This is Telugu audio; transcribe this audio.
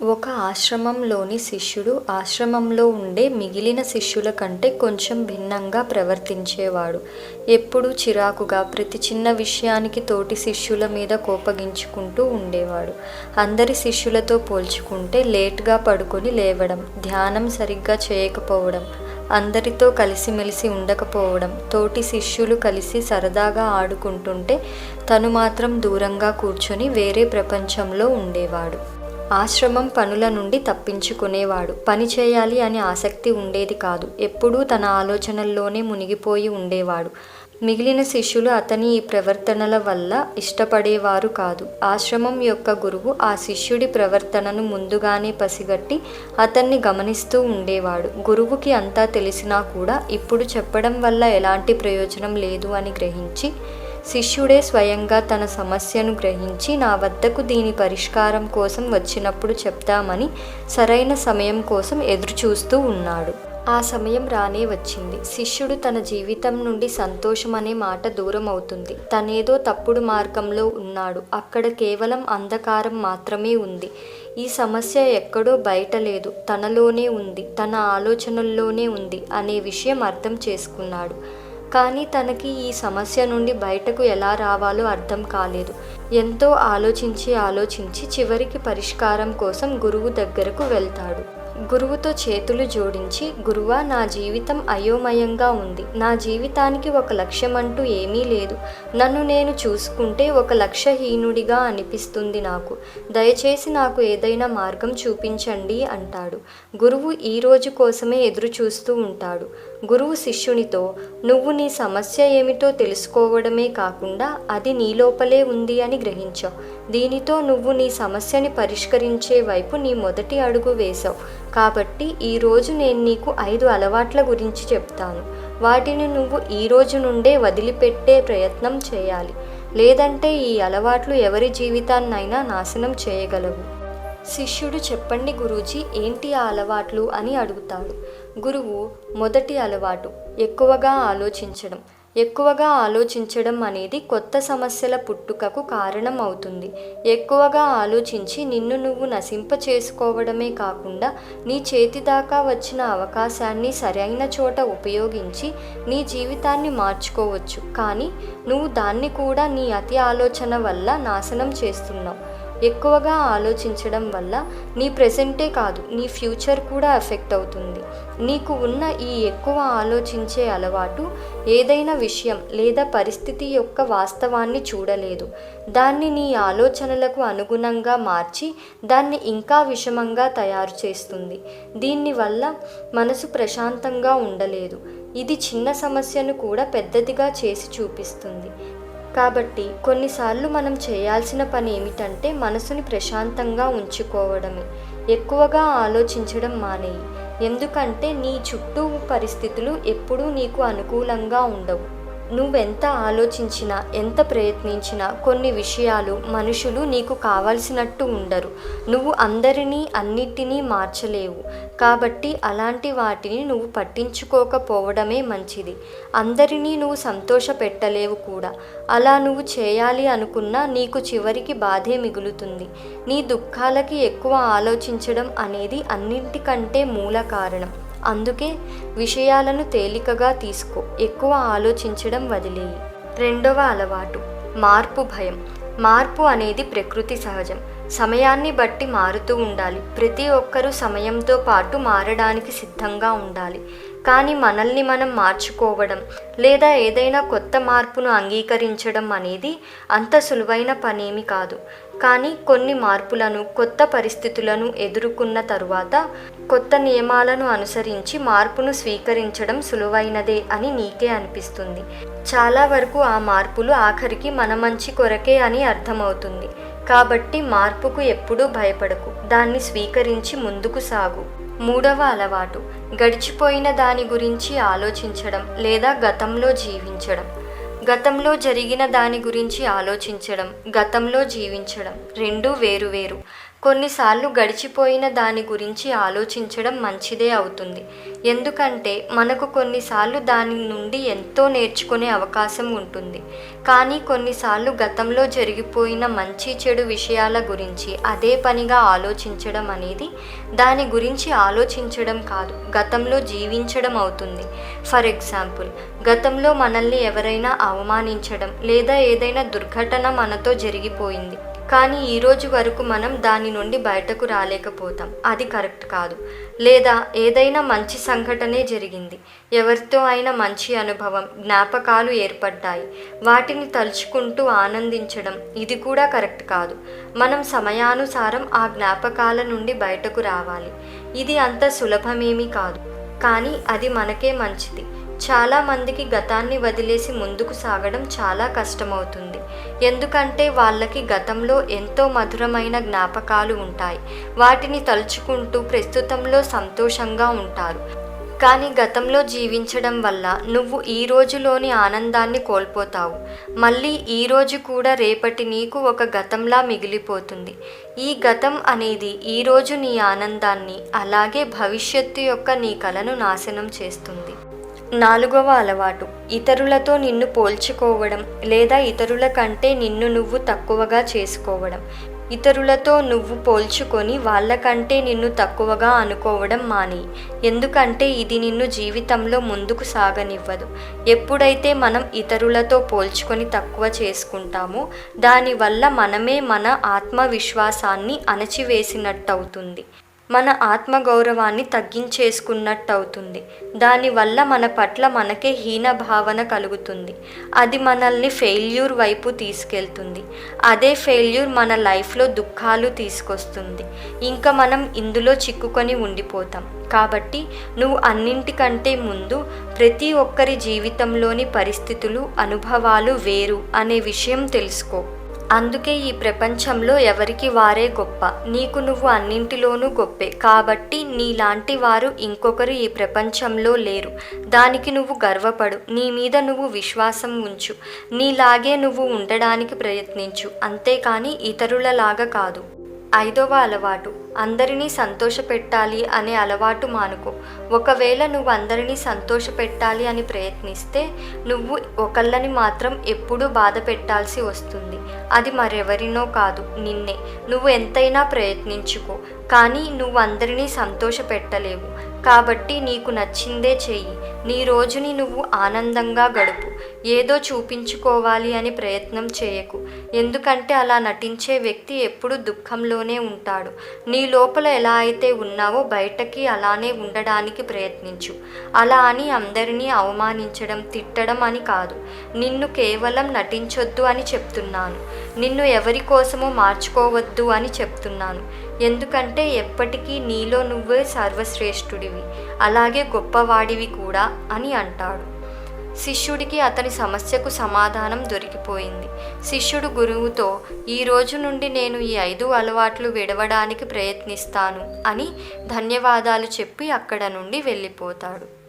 ఒక ఆశ్రమంలోని శిష్యుడు ఆశ్రమంలో ఉండే మిగిలిన శిష్యుల కంటే కొంచెం భిన్నంగా ప్రవర్తించేవాడు. ఎప్పుడూ చిరాకుగా, ప్రతి చిన్న విషయానికి తోటి శిష్యుల మీద కోపగించుకుంటూ ఉండేవాడు. అందరి శిష్యులతో పోల్చుకుంటే లేట్గా పడుకొని లేవడం, ధ్యానం సరిగ్గా చేయకపోవడం, అందరితో కలిసిమెలిసి ఉండకపోవడం, తోటి శిష్యులు కలిసి సరదాగా ఆడుకుంటుంటే తను మాత్రం దూరంగా కూర్చొని వేరే ప్రపంచంలో ఉండేవాడు. ఆశ్రమం పనుల నుండి తప్పించుకునేవాడు. పని చేయాలి అనే ఆసక్తి ఉండేది కాదు. ఎప్పుడూ తన ఆలోచనల్లోనే మునిగిపోయి ఉండేవాడు. మిగిలిన శిష్యులు అతని ఈ ప్రవర్తనల వల్ల ఇష్టపడేవారు కాదు. ఆశ్రమం యొక్క గురువు ఆ శిష్యుడి ప్రవర్తనను ముందుగానే పసిగట్టి అతన్ని గమనిస్తూ ఉండేవాడు. గురువుకి అంతా తెలిసినా కూడా ఇప్పుడు చెప్పడం వల్ల ఎలాంటి ప్రయోజనం లేదు అని గ్రహించి శిష్యుడే స్వయంగా తన సమస్యను గ్రహించి నా వద్దకు దీని పరిష్కారం కోసం వచ్చినప్పుడు చెప్దామని సరైన సమయం కోసం ఎదురుచూస్తూ ఉన్నాడు. ఆ సమయం రానే వచ్చింది. శిష్యుడు తన జీవితం నుండి సంతోషం అనే మాట దూరం అవుతుంది తనేదో తప్పుడు మార్గంలో ఉన్నాడు. అక్కడ కేవలం అంధకారం మాత్రమే ఉంది. ఈ సమస్య ఎక్కడో బయట లేదు. తనలోనే ఉంది. తన ఆలోచనల్లోనే ఉంది అనే విషయం అర్థం చేసుకున్నాడు. కానీ తనకి ఈ సమస్య నుండి బయటకు ఎలా రావాలో అర్థం కాలేదు. ఎంతో ఆలోచించి ఆలోచించి చివరికి పరిష్కారం కోసం గురువు దగ్గరకు వెళ్తాడు. గురువుతో చేతులు జోడించి గురువా నా జీవితం అయోమయంగా ఉంది. నా జీవితానికి ఒక లక్ష్యం అంటూ ఏమీ లేదు. నన్ను నేను చూసుకుంటే ఒక లక్ష్యహీనుడిగా అనిపిస్తుంది నాకు. దయచేసి నాకు ఏదైనా మార్గం చూపించండి అంటాడు. గురువు ఈ రోజు కోసమే ఎదురుచూస్తూ ఉంటాడు. గురువు శిష్యునితో నువ్వు నీ సమస్య ఏమిటో తెలుసుకోవడమే కాకుండా అది నీలోపలే ఉంది అని గ్రహించావు. దీనితో నువ్వు నీ సమస్యని పరిష్కరించే వైపు నీ మొదటి అడుగు వేశావు. కాబట్టి ఈ రోజు నేను నీకు ఐదు అలవాట్ల గురించి చెప్తాను. వాటిని నువ్వు ఈ రోజు నుండే వదిలిపెట్టే ప్రయత్నం చేయాలి. లేదంటే ఈ అలవాట్లు ఎవరి జీవితాన్నైనా నాశనం చేయగలవు. శిష్యుడు చెప్పండి గురూజీ ఏంటి ఆ అలవాట్లు అని అడుగుతాడు. గురువు మొదటి అలవాటు ఎక్కువగా ఆలోచించడం. ఎక్కువగా ఆలోచించడం అనేది కొత్త సమస్యల పుట్టుకకు కారణం అవుతుంది. ఎక్కువగా ఆలోచించి నిన్ను నువ్వు నశింప చేసుకోవడమే కాకుండా నీ చేతిదాకా వచ్చిన అవకాశాన్ని సరైన చోట ఉపయోగించి నీ జీవితాన్ని మార్చుకోవచ్చు. కానీ నువ్వు దాన్ని కూడా నీ అతి ఆలోచన వల్ల నాశనం చేస్తున్నావు. ఎక్కువగా ఆలోచించడం వల్ల నీ ప్రెసెంటే కాదు నీ ఫ్యూచర్ కూడా ఎఫెక్ట్ అవుతుంది. నీకు ఉన్న ఈ ఎక్కువ ఆలోచించే అలవాటు ఏదైనా విషయం లేదా పరిస్థితి యొక్క వాస్తవాన్ని చూడలేదు. దాన్ని నీ ఆలోచనలకు అనుగుణంగా మార్చి దాన్ని ఇంకా విషమంగా తయారు చేస్తుంది. దీనివల్ల మనసు ప్రశాంతంగా ఉండలేదు. ఇది చిన్న సమస్యను కూడా పెద్దదిగా చేసి చూపిస్తుంది. కాబట్టి కొన్నిసార్లు మనం చేయాల్సిన పని ఏమిటంటే మనసుని ప్రశాంతంగా ఉంచుకోవడమే. ఎక్కువగా ఆలోచించడం మానేయి. ఎందుకంటే నీ చుట్టూ పరిస్థితులు ఎప్పుడూ నీకు అనుకూలంగా ఉండవు. నువ్వెంత ఆలోచించినా, ఎంత ప్రయత్నించినా కొన్ని విషయాలు, మనుషులు నీకు కావలసినట్టు ఉండరు. నువ్వు అందరినీ, అన్నిటినీ మార్చలేవు. కాబట్టి అలాంటి వాటిని నువ్వు పట్టించుకోకపోవడమే మంచిది. అందరినీ నువ్వు సంతోష పెట్టలేవు కూడా. అలా నువ్వు చేయాలి అనుకున్నా నీకు చివరికి బాధే మిగులుతుంది. నీ దుఃఖాలకి ఎక్కువ ఆలోచించడం అనేది అన్నింటికంటే మూల కారణం. అందుకే విషయాలను తేలికగా తీసుకో. ఎక్కువ ఆలోచించడం వదిలేయి రెండవ అలవాటు మార్పు భయం. మార్పు అనేది ప్రకృతి సహజం. సమయాన్ని బట్టి మారుతూ ఉండాలి. ప్రతి ఒక్కరూ సమయంతో పాటు మారడానికి సిద్ధంగా ఉండాలి. కానీ మనల్ని మనం మార్చుకోవడం లేదా ఏదైనా కొత్త మార్పును అంగీకరించడం అనేది అంత సులువైన పనేమి కాదు. కానీ కొన్ని మార్పులను, కొత్త పరిస్థితులను ఎదుర్కొన్న తరువాత కొత్త నియమాలను అనుసరించి మార్పును స్వీకరించడం సులువైనదే అని నీకే అనిపిస్తుంది. చాలా వరకు ఆ మార్పులు ఆఖరికి మన మంచి కొరకే అని అర్థమవుతుంది. కాబట్టి మార్పుకు ఎప్పుడూ భయపడకు. దాన్ని స్వీకరించి ముందుకు సాగు. మూడవ అలవాటు గడిచిపోయిన దాని గురించి ఆలోచించడం లేదా గతంలో జీవించడం. గతంలో జరిగిన దాని గురించి ఆలోచించడం, గతంలో జీవించడం రెండూ వేరు వేరు. కొన్నిసార్లు గడిచిపోయిన దాని గురించి ఆలోచించడం మంచిదే అవుతుంది. ఎందుకంటే మనకు కొన్నిసార్లు దాని నుండి ఎంతో నేర్చుకునే అవకాశం ఉంటుంది. కానీ కొన్నిసార్లు గతంలో జరిగిపోయిన మంచి చెడు విషయాల గురించి అదే పనిగా ఆలోచించడం అనేది దాని గురించి ఆలోచించడం కాదు. గతంలో జీవించడం అవుతుంది. ఫర్ ఎగ్జాంపుల్ గతంలో మనల్ని ఎవరైనా అవమానించడం లేదా ఏదైనా దుర్ఘటన మనతో జరిగిపోయింది. కానీ ఈ రోజు వరకు మనం దాని నుండి బయటకు రాలేకపోతాం. అది కరెక్ట్ కాదు. లేదా ఏదైనా మంచి సంఘటనే జరిగింది. ఎవరితో అయినా మంచి అనుభవం జ్ఞాపకాలు ఏర్పడ్డాయి. వాటిని తలుచుకుంటూ ఆనందించడం ఇది కూడా కరెక్ట్ కాదు. మనం సమయానుసారం ఆ జ్ఞాపకాల నుండి బయటకు రావాలి. ఇది అంత సులభమేమీ కాదు. కానీ అది మనకే మంచిది. చాలామందికి గతాన్ని వదిలేసి ముందుకు సాగడం చాలా కష్టమవుతుంది. ఎందుకంటే వాళ్ళకి గతంలో ఎంతో మధురమైన జ్ఞాపకాలు ఉంటాయి. వాటిని తలుచుకుంటూ ప్రస్తుతంలో సంతోషంగా ఉంటారు. కానీ గతంలో జీవించడం వల్ల నువ్వు ఈ రోజులోని ఆనందాన్ని కోల్పోతావు. మళ్ళీ ఈ రోజు కూడా రేపటి నీకు ఒక గతంలా మిగిలిపోతుంది. ఈ గతం అనేది ఈ రోజు నీ ఆనందాన్ని అలాగే భవిష్యత్తు యొక్క నీ కలను నాశనం చేస్తుంది. నాలుగవ అలవాటు. ఇతరులతో నిన్ను పోల్చుకోవడం లేదా ఇతరుల కంటే నిన్ను నువ్వు తక్కువగా చేసుకోవడం. ఇతరులతో నువ్వు పోల్చుకొని వాళ్ళకంటే నిన్ను తక్కువగా అనుకోవడం మాని ఎందుకంటే ఇది నిన్ను జీవితంలో ముందుకు సాగనివ్వదు. ఎప్పుడైతే మనం ఇతరులతో పోల్చుకొని తక్కువ చేసుకుంటామో దానివల్ల మనమే మన ఆత్మవిశ్వాసాన్ని అణచివేసినట్టవుతుంది. మన ఆత్మగౌరవాన్ని తగ్గించేసుకున్నట్టు అవుతుంది దానివల్ల మన పట్ల మనకే హీన భావన కలుగుతుంది. అది మనల్ని ఫెయిల్యూర్ వైపు తీసుకెళ్తుంది. అదే ఫెయిల్యూర్ మన లైఫ్లో దుఃఖాలు తీసుకొస్తుంది. ఇంకా మనం ఇందులో చిక్కుకొని ఉండిపోతాం. కాబట్టి నువ్వు అన్నింటికంటే ముందు ప్రతి ఒక్కరి జీవితంలోని పరిస్థితులు అనుభవాలు వేరు అనే విషయం తెలుసుకో. అందుకే ఈ ప్రపంచంలో ఎవరికి వారే గొప్ప. నీకు నువ్వు అన్నింటిలోనూ గొప్పే. కాబట్టి నీలాంటి వారు ఇంకొకరు ఈ ప్రపంచంలో లేరు. దానికి నువ్వు గర్వపడు. నీ మీద నువ్వు విశ్వాసం ఉంచు. నీలాగే నువ్వు ఉండడానికి ప్రయత్నించు. అంతేకాని ఇతరులలాగా కాదు. ఐదవ అలవాటు. అందరినీ సంతోషపెట్టాలి అనే అలవాటు మానుకో. ఒకవేళ నువ్వు అందరినీ సంతోషపెట్టాలి అని ప్రయత్నిస్తే నువ్వు ఒకళ్ళని మాత్రం ఎప్పుడూ బాధ పెట్టాల్సి వస్తుంది. అది మరెవరినో కాదు నిన్నే. నువ్వు ఎంతైనా ప్రయత్నించుకో. కానీ నువ్వు అందరినీ సంతోషపెట్టలేవు. కాబట్టి నీకు నచ్చిందే చెయ్యి. నీ రోజుని నువ్వు ఆనందంగా గడుపు. ఏదో చూపించుకోవాలి అని ప్రయత్నం చేయకు. ఎందుకంటే అలా నటించే వ్యక్తి ఎప్పుడు దుఃఖంలోనే ఉంటాడు. నీ లోపల ఎలా అయితే ఉన్నావో బయటకి అలానే ఉండడానికి ప్రయత్నించు. అలా అని అందరినీ అవమానించడం తిట్టడం అని కాదు. నిన్ను కేవలం నటించొద్దు అని చెప్తున్నాను. నిన్ను ఎవరి కోసమో మార్చుకోవద్దు అని చెప్తున్నాను. ఎందుకంటే ఎప్పటికీ నీలో నువ్వే సర్వశ్రేష్ఠుడివి. అలాగే గొప్పవాడివి కూడా అని అంటాడు. శిష్యుడికి అతని సమస్యకు సమాధానం దొరికిపోయింది. శిష్యుడు గురువుతో ఈ రోజు నుండి నేను ఈ ఐదు అలవాట్లు విడవడానికి ప్రయత్నిస్తాను అని ధన్యవాదాలు చెప్పి అక్కడ నుండి వెళ్ళిపోతాడు.